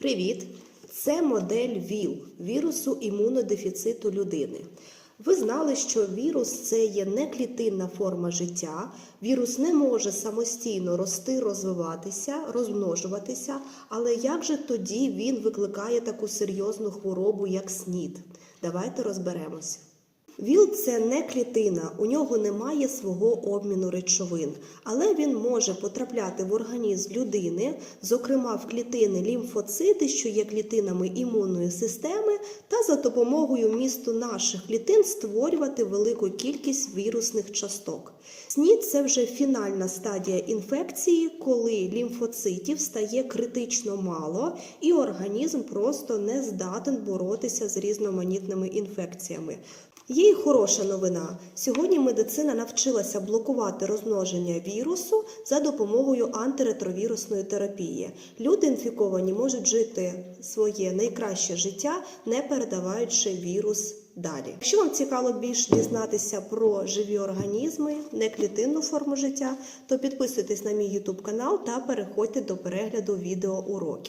Привіт! Це модель ВІЛ вірусу імунодефіциту людини. Ви знали, що вірус це є не клітинна форма життя. Вірус не може самостійно рости, розвиватися, розмножуватися. Але як же тоді він викликає таку серйозну хворобу, як СНІД? Давайте розберемося. ВІЛ це не клітина, у нього немає свого обміну речовин, але він може потрапляти в організм людини, зокрема в клітини лімфоцити, що є клітинами імунної системи, та за допомогою місту наших клітин створювати велику кількість вірусних часток. СНІД це вже фінальна стадія інфекції, коли лімфоцитів стає критично мало, і організм просто не здатен боротися з різноманітними інфекціями. Є й хороша новина. Сьогодні медицина навчилася блокувати розмноження вірусу за допомогою антиретровірусної терапії. Люди інфіковані можуть жити своє найкраще життя, не передаваючи вірус далі. Якщо вам цікаво більше дізнатися про живі організми, не клітинну форму життя, то підписуйтесь на мій YouTube канал та переходьте до перегляду відеоуроків.